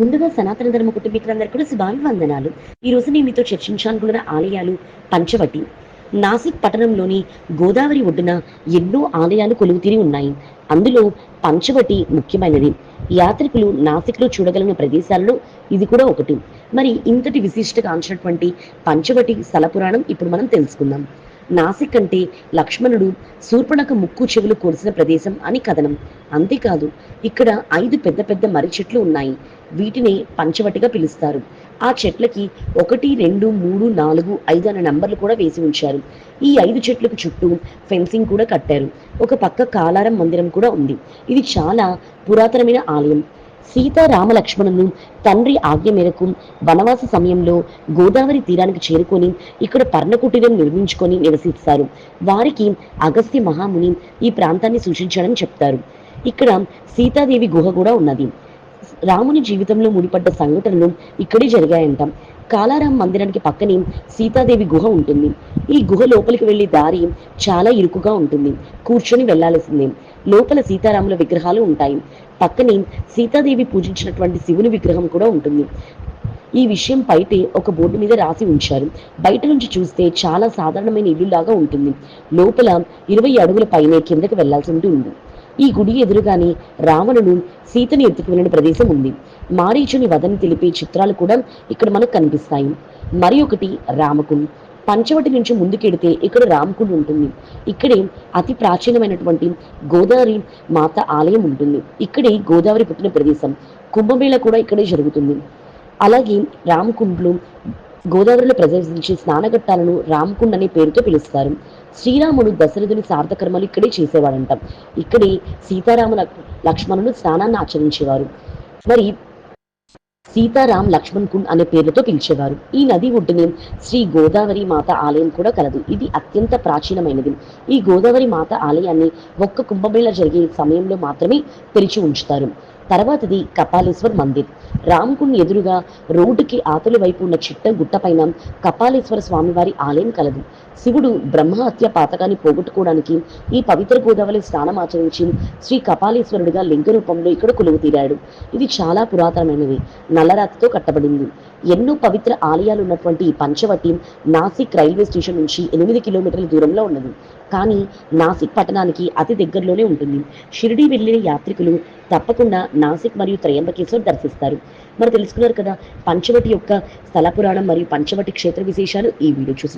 ముందుగా సనాతన ధర్మ కుటుంబీకులందరూ కూడా శుభాభివందనాలు. ఈ రోజు నేను మీతో చర్చించాలనుకున్న ఆలయాలు పంచవటి. నాసిక్ పట్టణంలోని గోదావరి ఒడ్డున ఎన్నో ఆలయాలు కొలువుతీరి ఉన్నాయి. అందులో పంచవటి ముఖ్యమైనది. యాత్రికులు నాసిక్లో చూడగలిగిన ప్రదేశాలలో ఇది కూడా ఒకటి. మరి ఇంతటి విశిష్ట కాంచినటువంటి పంచవటి స్థల పురాణం ఇప్పుడు మనం తెలుసుకుందాం. నాసిక్ అంటే లక్ష్మణుడు శూర్పణక ముక్కు చెవులు కోల్సిన ప్రదేశం అని కథనం. అంతేకాదు ఇక్కడ ఐదు పెద్ద పెద్ద మర్రి చెట్లు ఉన్నాయి. వీటిని పంచవటిగా పిలుస్తారు. ఆ చెట్లకి ఒకటి రెండు మూడు నాలుగు ఐదు అనే నంబర్లు కూడా వేసి ఉంచారు. ఈ ఐదు చెట్లకు చుట్టూ ఫెన్సింగ్ కూడా కట్టారు. ఒక పక్క కాలారం మందిరం కూడా ఉంది. ఇది చాలా పురాతనమైన ఆలయం. సీతారామలక్ష్మణులు తండ్రి ఆజ్ఞ మేరకు వనవాస సమయంలో గోదావరి తీరానికి చేరుకొని ఇక్కడ పర్ణకుటీరం నిర్మించుకొని నివసిస్తారు. వారికి అగస్త్య మహాముని ఈ ప్రాంతాన్ని సూచించడం చెప్తారు. ఇక్కడ సీతాదేవి గుహ కూడా ఉన్నది. రాముని జీవితంలో ముడిపడ్డ సంఘటనలు ఇక్కడే జరిగాయంట. కాలారాం మందిరానికి పక్కనే సీతాదేవి గుహ ఉంటుంది. ఈ గుహ లోపలికి వెళ్ళే దారి చాలా ఇరుకుగా ఉంటుంది. కూర్చొని వెళ్ళాల్సిందే. లోపల సీతారాముల విగ్రహాలు ఉంటాయి. పక్కనే సీతాదేవి పూజించినటువంటి శివుని విగ్రహం కూడా ఉంటుంది. ఈ విషయం బయటే ఒక బోర్డు మీద రాసి ఉంచారు. బయట నుంచి చూస్తే చాలా సాధారణమైన ఇల్లులాగా ఉంటుంది. లోపల ఇరవై అడుగుల పైనే కిందకి వెళ్ళాల్సి ఉంటుంది. ఈ గుడి ఎదురుగానే రావణుడు సీతని ఎత్తుకు వెళ్ళిన ప్రదేశం ఉంది. మారీచుని వదని తెలిపే చిత్రాలు కూడా ఇక్కడ మనకు కనిపిస్తాయి. మరి ఒకటి రామకుం పంచవటి నుంచి ముందుకెడితే ఇక్కడ రామకుండ్ ఉంటుంది. ఇక్కడే అతి ప్రాచీనమైనటువంటి గోదావరి మాత ఆలయం ఉంటుంది. ఇక్కడే గోదావరి పుట్టిన ప్రదేశం. కుంభమేళ కూడా ఇక్కడే జరుగుతుంది. అలాగే రామకుండ్లు గోదావరిలో ప్రదర్శించే స్నానఘట్టాలను రామకుండ్ అనే పేరుతో పిలుస్తారు. శ్రీరాముడు దశరథుని సార్థకర్మలు ఇక్కడే చేసేవాడంట. ఇక్కడే సీతారామ లక్ష్మణులు స్నానాన్ని ఆచరించేవారు. మరి సీతారాం లక్ష్మణ్ కుండ్ అనే పేర్లతో పిలిచేవారు. ఈ నది ఒడ్డునే శ్రీ గోదావరి మాత ఆలయం కూడా కలదు. ఇది అత్యంత ప్రాచీనమైనది. ఈ గోదావరి మాత ఆలయాన్ని ఒక్క కుంభమేళ జరిగే సమయంలో మాత్రమే తెరిచి ఉంచుతారు. తర్వాతది కపాలేశ్వర్ మందిర్. రామకుండ్ ఎదురుగా రోడ్డుకి ఆతలి వైపు ఉన్న చిట్ట గుట్టపైన కపాలేశ్వర స్వామివారి ఆలయం కలదు. శివుడు బ్రహ్మహత్య పాతకాన్ని పోగొట్టుకోవడానికి ఈ పవిత్ర గోదావరి స్నానం ఆచరించి శ్రీ కపాలేశ్వరుడిగా లింగ రూపంలో ఇక్కడ కొలువు తీరాడు. ఇది చాలా పురాతనమైనది. నల్లరాతితో కట్టబడింది. ఎన్నో పవిత్ర ఆలయాలు ఉన్నటువంటి ఈ పంచవటి నాసిక్ రైల్వే స్టేషన్ నుంచి ఎనిమిది కిలోమీటర్ల దూరంలో ఉన్నది. కానీ నాసిక్ పట్టణానికి అతి దగ్గరలోనే ఉంటుంది. షిరిడి వెళ్ళిన యాత్రికులు తప్పకుండా నాసిక్ మరియు త్రయంబకేశ్వర్ దర్శిస్తారు. మరి తెలుసుకున్నారు కదా పంచవటి యొక్క స్థల పురాణం మరియు పంచవటి క్షేత్ర విశేషాలు ఈ వీడియో చూసి